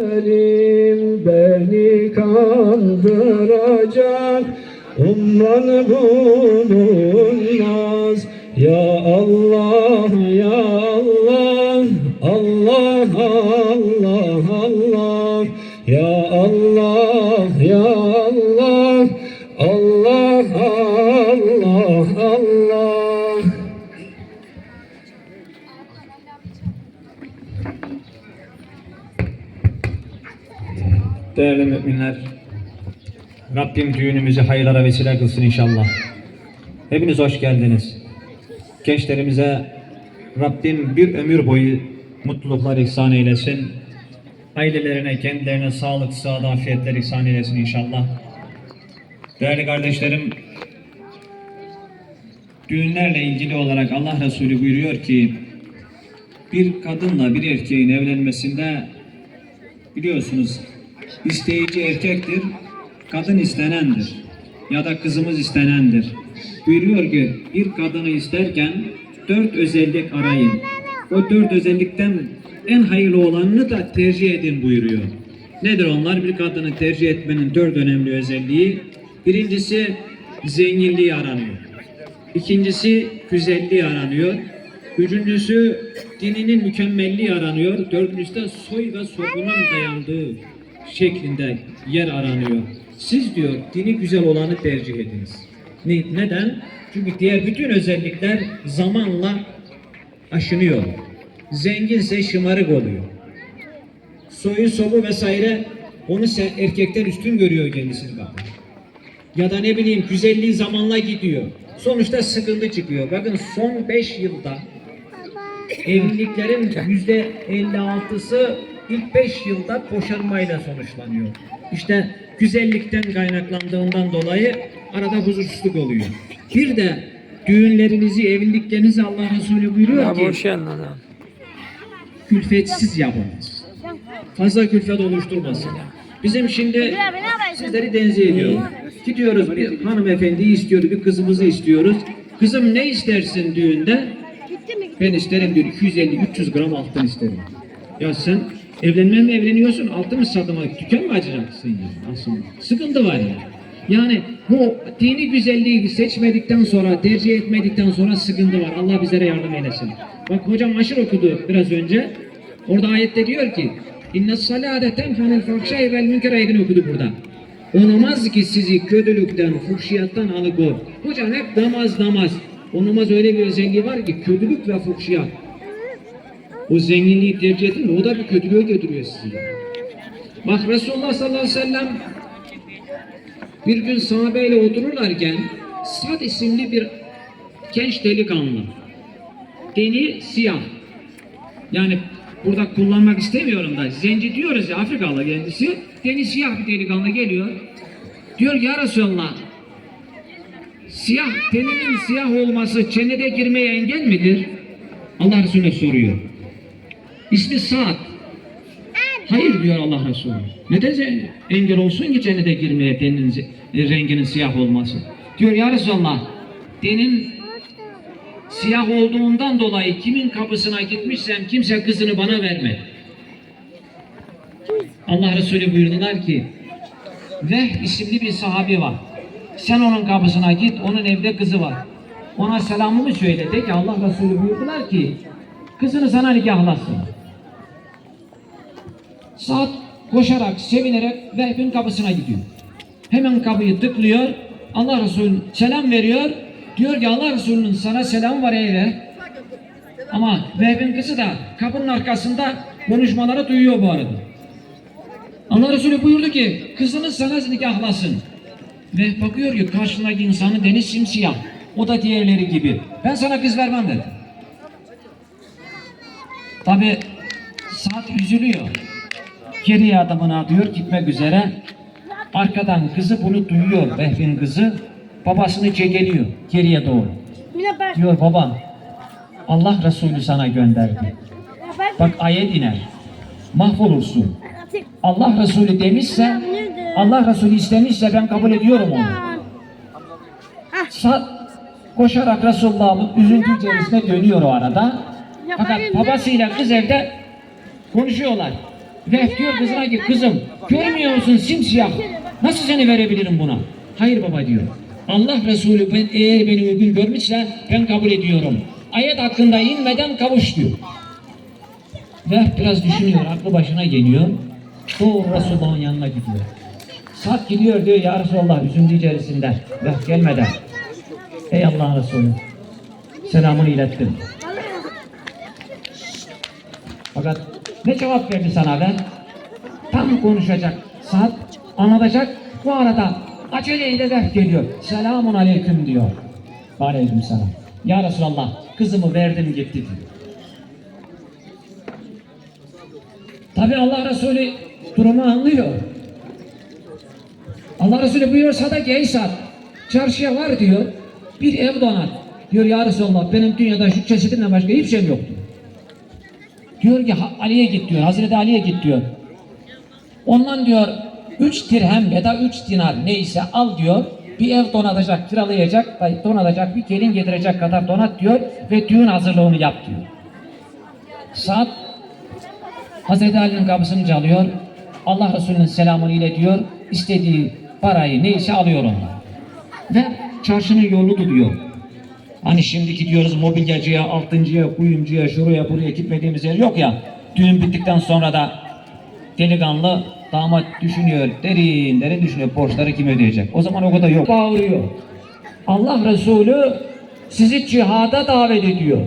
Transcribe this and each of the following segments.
Elim beni kandıracak Umman bulunmaz Ya Allah ya Allah Allah Allah Allah. Ya Allah ya Allah Değerli müminler, Rabbim düğünümüzü hayırlara vesile kılsın inşallah. Hepiniz hoş geldiniz. Gençlerimize Rabbim bir ömür boyu mutluluklar ihsan eylesin. Ailelerine, kendilerine sağlık, sıhhat, afiyetler ihsan eylesin inşallah. Değerli kardeşlerim, düğünlerle ilgili olarak Allah Resulü buyuruyor ki, bir kadınla bir erkeğin evlenmesinde biliyorsunuz isteyici erkektir, kadın istenendir ya da kızımız istenendir. Buyuruyor ki bir kadını isterken dört özellik arayın. O dört özellikten en hayırlı olanını da tercih edin buyuruyor. Nedir onlar? Bir kadını tercih etmenin dört önemli özelliği. Birincisi zenginliği aranıyor. İkincisi güzelliği aranıyor. Üçüncüsü dininin mükemmelliği aranıyor. Dördüncüsü de soy ve sokunun dayandığı şeklinde yer aranıyor. Siz diyor dini güzel olanı tercih ediniz. Ne- neden? Çünkü diğer bütün özellikler zamanla aşınıyor. Zenginse şımarık oluyor. Soyu sobu vesaire onu se- erkekten üstün görüyor kendisini kadın. Ya da ne bileyim güzelliği zamanla gidiyor. Sonuçta sıkıntı çıkıyor. Bakın son 5 yılda evliliklerin yüzde 56'sı ilk 5 yılda boşanmayla sonuçlanıyor. İşte güzellikten kaynaklandığından dolayı arada huzursuzluk oluyor. Bir de düğünlerinizi, evliliklerinizi Allah Resulü buyuruyor ki külfetsiz yapınız. Fazla külfet oluşturmasın. Bizim şimdi sizleri tenzih ediyorum. Gidiyoruz bir hanımefendi istiyoruz, bir kızımızı istiyoruz. Kızım ne istersin düğünde? Ben isterim diyor 250-300 gram altın isterim. Ya sen evlenmeye mi evleniyorsun? Altın mı satıma dükkan mı açacaksın ya? Aslında sıkıntı var ya. Yani bu dini güzelliği seçmedikten sonra, tercih etmedikten sonra sıkıntı var. Allah bizlere yardım eylesin. Bak hocam aşır okudu biraz önce. Orada ayette diyor ki İnne salate tenhanel fahşai vel münker okudu burada. O namaz ki sizi kötülükten, fuhşiyattan alıkor. Hocam hep namaz namaz. O namaz öyle bir özelliği var ki kötülük ve fuhşiyat. O zenginliği tercih edin? O da bir kötülüğe götürüyor sizi. Bak Resulullah sallallahu aleyhi ve sellem bir gün sahabeyle otururlarken Sad isimli bir genç delikanlı. Deni siyah. Yani burada kullanmak istemiyorum da zenci diyoruz ya Afrikalı kendisi. Deni siyah bir delikanlı geliyor. Diyor ya Resulallah siyah teninin siyah olması cennete girmeye engel midir? Allah Resulüne soruyor. İsmi Sa'd. Hayır diyor Allah Resulü. Neden engel olsun ki cennete girmeye zi- e, renginin siyah olması? Diyor ya Resulallah denin siyah olduğundan dolayı kimin kapısına gitmişsem kimse kızını bana vermedi. Allah Resulü buyurdular ki Veh isimli bir sahabi var. Sen onun kapısına git, onun evde kızı var. Ona selamımı söyle de ki Allah Resulü buyurdular ki kızını sana nikahlasın. Saat koşarak, sevinerek Vehb'in kapısına gidiyor. Hemen kapıyı tıklıyor. Allah Resulü selam veriyor. Diyor ki Allah Resulü'nün sana selam var ey. Ama Vehb'in kızı da kapının arkasında konuşmaları duyuyor bu arada. Allah Resulü buyurdu ki kızınız sana nikahlasın. Ve bakıyor ki karşındaki insanın deniz simsiyah. O da diğerleri gibi. Ben sana kız vermem dedi. Tabi saat üzülüyor. Geriye adamını atıyor gitmek üzere. Arkadan kızı bunu duyuyor Vehbin kızı. Babasını çekeliyor geriye doğru. Diyor baba Allah Resulü sana gönderdi. Bak ayet iner. Mahvolursun. Allah Resulü demişse, Allah Resulü istemişse ben kabul ediyorum onu. Sa koşarak Resulullah'ın üzüntü içerisine dönüyor o arada. Fakat babasıyla kız evde konuşuyorlar. Ve diyor kızına ki kızım görmüyor musun simsiyah nasıl seni verebilirim buna? Hayır baba diyor. Allah Resulü ben eğer beni uygun görmüşse ben kabul ediyorum. Ayet hakkında inmeden kavuş diyor. Ve biraz düşünüyor, aklı başına geliyor. Doğru Resulullah'ın yanına gidiyor. Saat gidiyor diyor ya Resulallah üzüntü içerisinde. Ve gelmeden. Ey Allah'ın Resulü. Selamını ilettim. Fakat ne cevap verdi sana ben? Tam konuşacak. Saat anlatacak. Bu arada aceleyle ver geliyor. Selamun aleyküm diyor. Aleyküm selam. Ya Resulallah kızımı verdim gitti diyor. Tabi Allah Resulü durumu anlıyor. Allah Resulü buyuruyor sadaka ey Sa'd. Çarşıya var diyor. Bir ev donat. Diyor ya Resulallah benim dünyada şu çeşidinden başka hiçbir şeyim yok diyor. Diyor ki "Ha- Ali'ye git diyor. Hazreti Ali'ye git diyor. Ondan diyor üç dirhem ya da üç dinar neyse al diyor. Bir ev donatacak, kiralayacak, donatacak, bir gelin getirecek kadar donat diyor ve düğün hazırlığını yap diyor. Saat Hazreti Ali'nin kapısını çalıyor. Allah Resulü'nün selamını iletiyor. İstediği parayı neyse alıyor ondan. Ve çarşının yolunu tutuyor. Hani şimdiki diyoruz mobilyacıya, altıncıya, kuyumcuya, şuraya buraya gitmediğimiz yer yok ya. Düğün bittikten sonra da delikanlı damat düşünüyor, derin derin düşünüyor borçları kim ödeyecek. O zaman o kadar yok. Bağırıyor. Allah Resulü sizi cihada davet ediyor.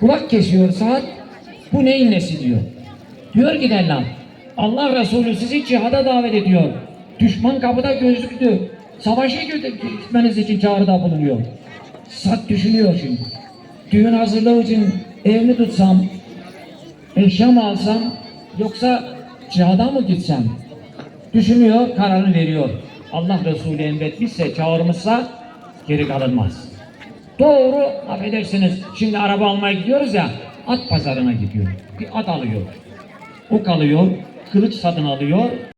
Kulak kesiyor saat. Bu neyin nesi diyor. Diyor ki Dellam. Allah Resulü sizi cihada davet ediyor. Düşman kapıda gözüktü. Savaşa gitmeniz için çağrıda bulunuyor. Sat düşünüyor şimdi. Düğün hazırlığı için ev mi tutsam, eşya mı alsam, yoksa cihada mı gitsem? Düşünüyor, kararını veriyor. Allah Resulü emretmişse, çağırmışsa geri kalınmaz. Doğru affedersiniz şimdi araba almaya gidiyoruz ya at pazarına gidiyor. Bir at alıyor. O kalıyor, kılıç satın alıyor,